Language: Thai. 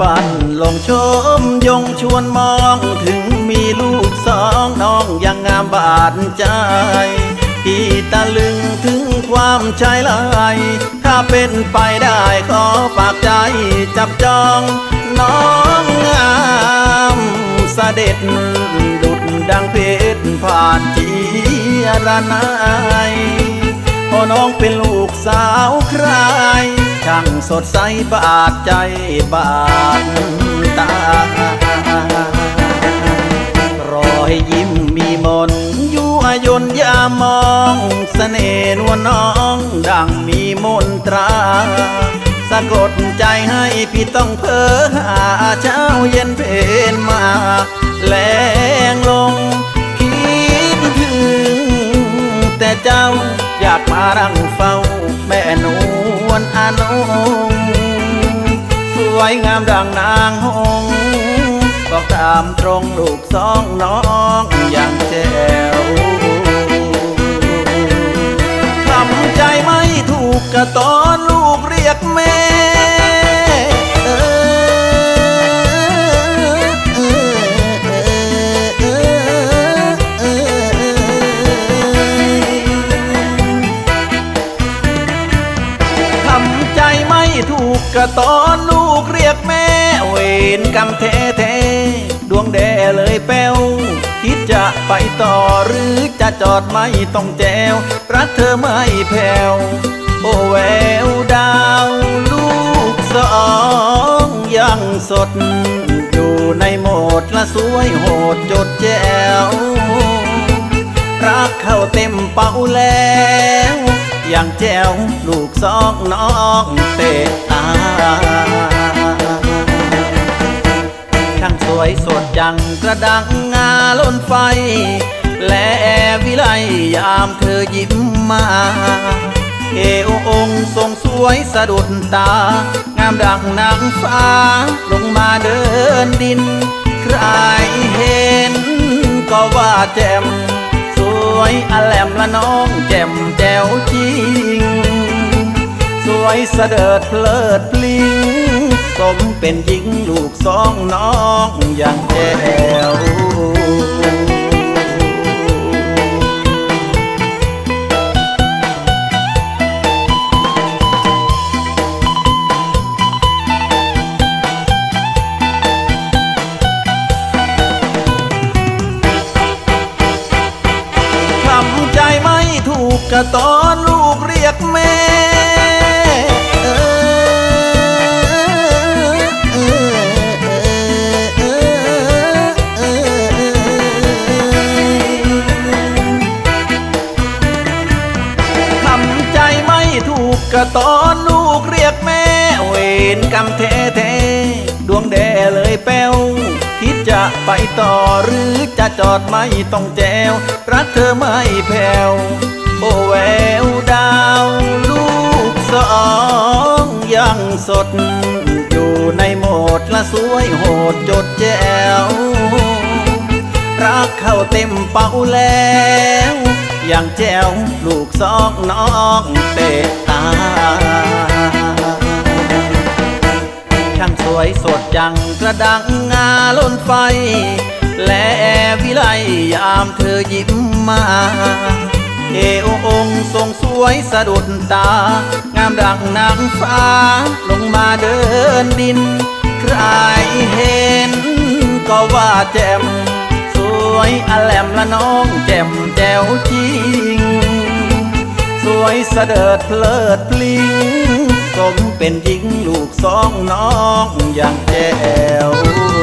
ปั้นลงชมยงชวนมองถึงมีลูกสองน้องยังงามบาดใจพี่ตะลึงถึงความชายลายถ้าเป็นไปได้ขอฝากใจจับจองน้องงามเสด็จดุดดังเพชรผ่านจีรนายพอน้องเป็นลูกสาวใคร ช่างสดใสบาดใจบาดตารอยยิ้มมีมนต์ยั่วยนยามองสเสน่ห์นวลน้องดังมีมนตรา สะกดใจให้พี่ต้องเพ้อหาเช้าเย็นเพนมาแลงลงคิดถึง แต่เจ้าอยากมารังเฝ้า วลอนงสวยงามดังนางหงบอกตามตรงลูกสองน้องอย่างแจ๋วทำใจไม่ถูกกระต กกะตอนลูกเรียกแม่เวรกรรมแท้แท้ดวงแดเลยแป้วคิดจะไปต่อหรือจะจอดไม่ต้องแจว รักเธอไม่แผ่วโอ้แววดาวลูกสองยังสด อยู่ในโหมดละสวยโหดจดแจว รักเข้าเต็มเป้าแล้ว อย่างแจ๋วลูกสองน้องเตะตาช่างสวยสดจังกระดังงาล้นไฟ และวิไลยามเธอยิ้มมา เอวองค์ทรงสวยสะดุดตา งามดังนางฟ้า ลงมาเดินดิน ใครเห็นก็ว่าแจ่ม วยอแลมละน้องแจ่มแจ๋วจริง สวยเสดิดเพลิดพลิง สมเป็นหญิงลูกสองน้องอย่างแจ๋ว กกะตอนลูกเรียกแม่ทำใจไม่ถูกกะตอนลูกเรียกแม่ เวรกรรมแท้แท้ดวงแดเลยแป้วคิดจะไปต่อหรือจะจอดไม่ต้องแจว รักเธอไม่แผ่ว โอแววดาวลูกสองยังสด อยู่ในโหมดละสวยโหดจดแจ๋วรักเข้าเต็มเป้าแล้วอย่างแจ๋วลูกสองน้องเตะตาช่างสวยสดจังกระดังงาล้นไฟ และวิไลยามเธอยิ้มมา เอวองค์ทรงสวยสะดุดตา งามดังนางฟ้า ลงมาเดินดิน ใครเห็นก็ว่าแจ่ม สวยอแลมละน้องแจ่มแจ๋วจริง สวยเดิดเพลิดพลิงสมเป็นหญิงลูกสองน้องอย่างแจ๋ว